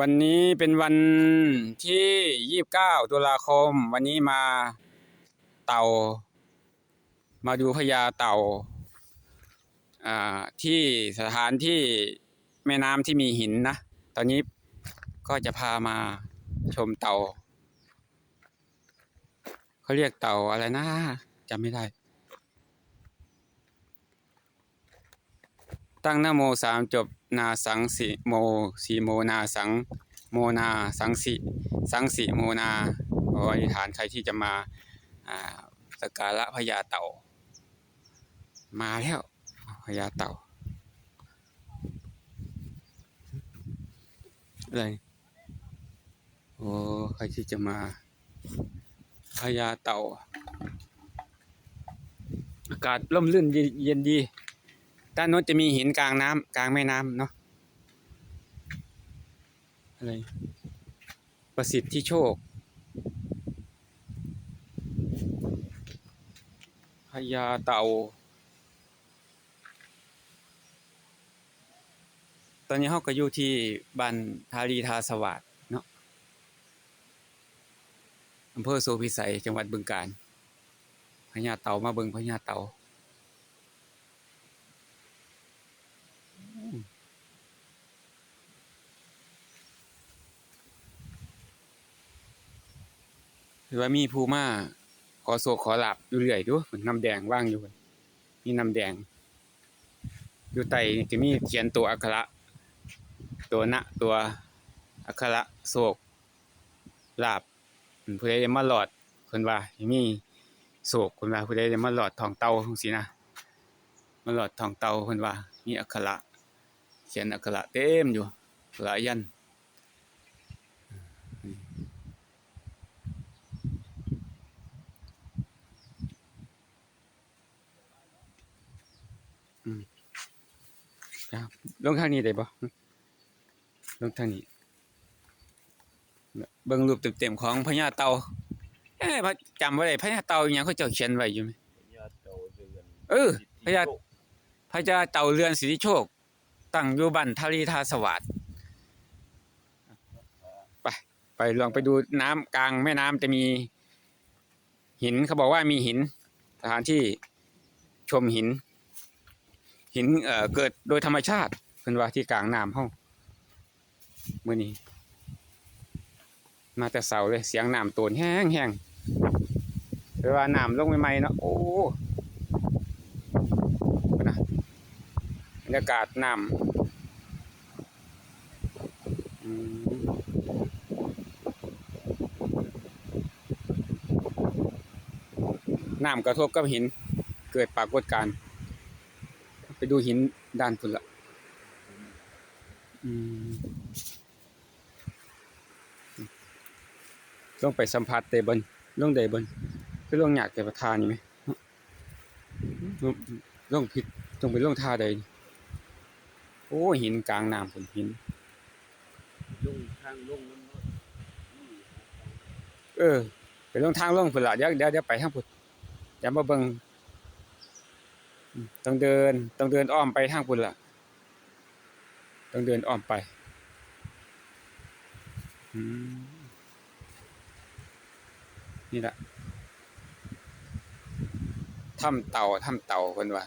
วันนี้เป็นวันที่ยี่บเก้าตุลาคม วันนี้มาเต่า มาดูพญาเต่าอ่าที่สถานที่แม่น้ำที่มีหินนะ ตอนนี้ก็จะพามาชมเต่า เขาเรียกเต่าอะไรนะจำไม่ได้ ตั้งหนะโมสามจบ นาสังสิโมสีโมนาสังโมนาสังสิสังสิโมนาขออธิษฐานใครที่จะมาสักการะพญาเต่า มาแล้วพญาเต่าอะไรโอ้ใครที่จะมาพญาเต่า อากาศร่มรื่นเย็นดี ด้านโน้นจะมีหินกลางน้ำกลางแม่น้ำเนาะอะไรประสิทธิโชคพญาเต่า ตอนนี้เขาก็อยู่ที่บ้านทารีทาสวัสดเนาะอำเภอโซพิสัยจังหวัดบึงกาฬพญาเต่ามาเบิงพญาเต่า ถือว่ามีภูมาขอโศกขอหลับอยู่เรื่อยดูเหมือนน้ำแดงว่างอยู่มีน้ำแดง อยู่ใต้นี่จะมีเขียนตัวอักขระ ตัวณตัวอักขระโศกลาบอืมผู้ใดได้มาหลอดคนว่ามีโศกคนว่าผู้ใดได้มาหลอดทองเตาจังซี่นะมาหลอดทองเตาเพิ่นว่า มีอักขระเขียนอักขระเต็มอยู่หลายยัน ครับลงทางนี้ได้บ่ลงทางนี้ เบิ่งรูปเต็มๆของพญาเต่าเอ๊ะพระจำไว้ได้พญาเต่าอหยังเขาเจ้าเขียนไว้อยู่ไหมเออพญาพญาเต่าเรือนสิทธิโชค ตั้งอยู่บ้านทารีทาสวัสดไปไปลองไปดูน้ำกลางแม่น้ำจะมีหินเขาบอกว่ามีหินสถานที่ชมหิน หินเอ่อเกิดโดยธรรมชาติเพิ่นว่าที่กลางน้ำห้องมื้อนี้ มาแต่เสาเลยเสียงน้ำโตนแห้งแห้งเวลาน้ำลงใหม่ๆเนาะโอ้นะบรรยากาศน้ำน้ำกระทบกับหินเกิดปรากฏการณ์ ดูหินด้านพุ่นละอืมลงไปสัมผัสเตบนลงเดบนคือลงอยากแต่ประทานนี่ไหมลงลงผิดต้องไปลงท่าใดโอ้หินกลางน้ำพุ่นหินลงทางลงมันเออไปลงทางลงพุ่นละเดี๋ยวเดี๋ยวไปทางพุ่นอย่ามาเบิ่ง ต้องเดิน ต้องเดินอ้อมไปทางพุ่นละต้องเดินอ้อมไปนี่แหละถ้ำเต่าถ้ำเต่าคนว่า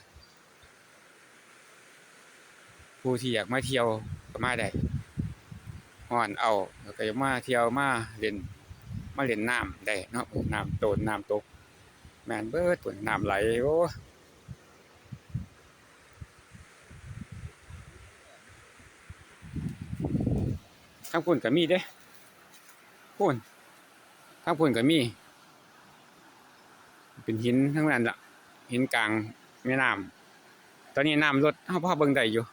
ผู้ที่อยากมาเที่ยวก็มาได้ฮ้อนเอาแล้วก็มาเที่ยวมาเล่นมาเล่นน้ำได้เนาะน้ำโตนน้ำตก แมนเบิดปุ่นน้ำไหลโอ้ ทางพุ่นก็มีเด้พุ่นทางพุ่นก็มี เป็นหินทั้งนั้นละหินกลางแม่น้ำตอนนี้น้ำลดเฮาพ่อเบิ่งได้อยู่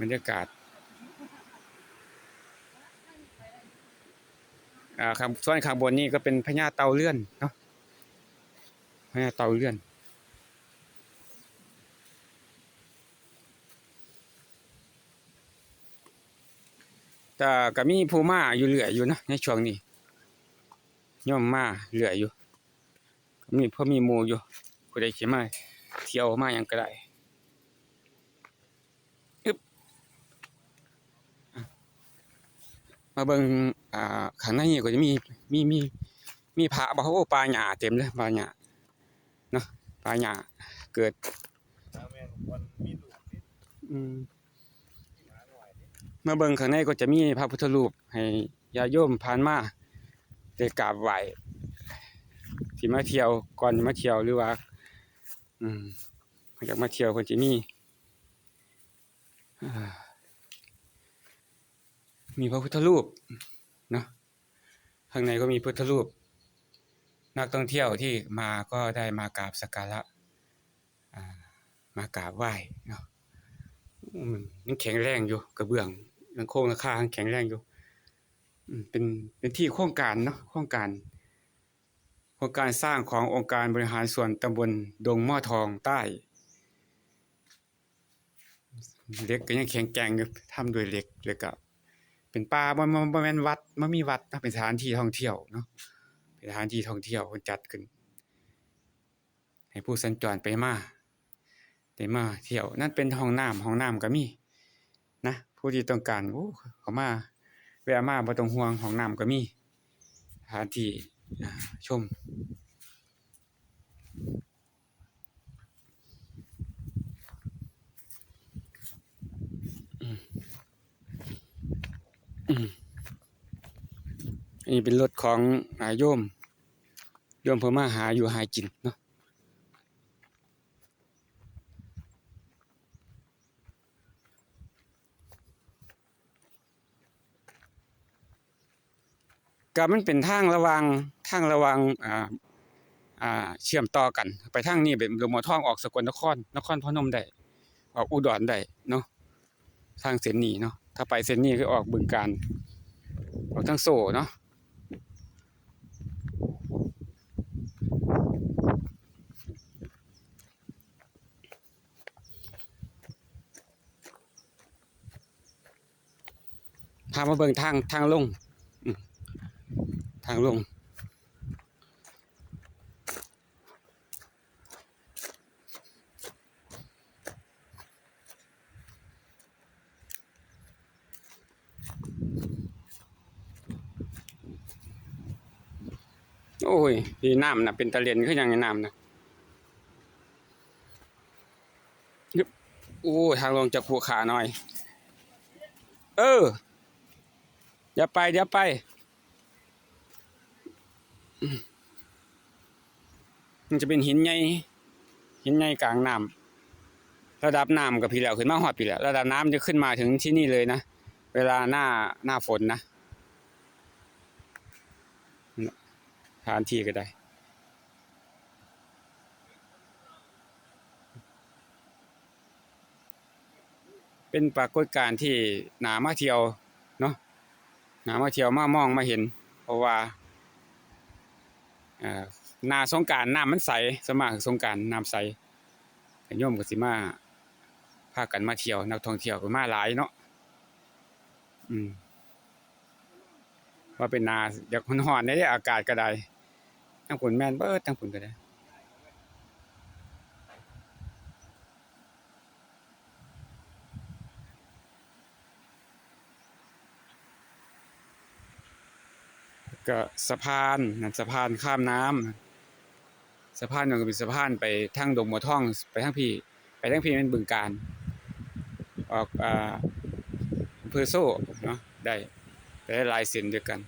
บรรยากาศอ่าข้างส่วนข้างบนนี่ก็เป็นพญาเต่าเลื่อนเนาะพญาเต่าเลื่อน แต่ก็มีผู้มาอยู่เรื่อยอยู่นะในช่วงนี้ย่อมมาเรื่อยอยู่ก็มีพอมีหมู่อยู่ผู้ใดสิมาเที่ยวมาหยังก็ได้อึบมาเบิ่งอ่าข้างในนี่ก็จะมีมีมีมีพระบ่โอ้ปลาหญ้าเต็มเลยปลาหญ้าเนาะปลาหญ้าเกิดถ้าแม่นคนมีลูกนี่อืมหมาหน่อยนี่ มาเบิ่งข้างในก็จะมีพระพุทธรูปให้ญาโยมผ่านมาได้กราบไหว้ที่มาเที่ยวก่อนจะมาเที่ยวหรือว่า อืมอยากมาเที่ยวก็จะมีมีพระพุทธรูปเนาะข้างในก็มีพุทธรูป นักท่องเที่ยวที่มาก็ได้มากราบสักการะมากราบไหว้เนาะอืมยังแข็งแรงอยู่กระเบื้อง ยังโครงราคางแข็งแรงอยู่เป็นเป็นที่โครงการเนาะโครงการโครงการสร้างขององค์การบริหารส่วนตำบลดงหม้อทองใต้เหล็กก็ยังแข็งแกร่งอยู่ทำด้วยเหล็กแล้วก็เป็นป่าบ่บ่แม่นวัดบ่มีวัดนะเป็นสถานที่ท่องเที่ยวเนาะเป็นสถานที่ท่องเที่ยวเพิ่นจัดขึ้น ให้ผู้สัญจรไปมาได้มาเที่ยวนั่นเป็นห้องน้ำห้องน้ำก็มีนะ ผู้ที่ต้องการโอ้เขามาแวะมาบ่ต้องห่วงห้องน้ำก็มีสถานที่ชมอันนี้เป็นรถของอาโยม โยมเพิ่นมาหาอยู่หากินเนาะ ก็มันเป็นทางระวังทางระวังอ่าอ่าเชื่อมต่อกัน ไปทางนี้เป็นลงมาท่องออกสกลนคร นครพนมได้ออกอุดรได้เนาะทางเส้นนี้เนาะถ้าไปเส้นนี้คือออกบึงการออกทางโซ่เนาะพามาเบิ่งทางทางลง ทางลง โอ้ยพี่น้ำนะเป็นตะเลียนคือหยังไงน้ำนะโอ้ทางลงจากภูขาหน่อย เอออย่าไปอย่าไป มันจะเป็นหินใหญ่หินใหญ่กลางน้ำระดับน้ำกับพี่แล้วขึ้นมาฮอดพี่แล้วระดับน้ำจะขึ้นมาถึงที่นี่เลยนะเวลาหน้าหน้าฝนนะสถานที่ก็ได้เป็นปรากฏการณ์ที่หนามาเที่ยวเนาะหนามาเที่ยวมามองมาเห็น เพราะว่า หนาสงการน้ำมันใสสมาสงการน้ำใสโยมก็สิมาพากันมาเที่ยว นักท่องเที่ยวก็มาหลายเนาะอืมว่าเป็นนาอยากหอนๆได้อากาศก็ได้ทั้งฝนแม่นเบิดทั้งฝนก็ได้ ก็สะพานนั่นสะพานข้ามน้ำสะพานนั่นก็เป็นสะพานไปทางดงบัวทองไปทางพี่ ไปทางพี่เป็นบึงการออกอ่าอำเภอโซ่เนาะได้ไปได้ลายเส้นด้วยกัน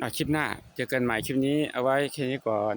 อะคลิปหน้า เจอกันใหม่คลิปนี้เอาไว้แค่นี้ก่อน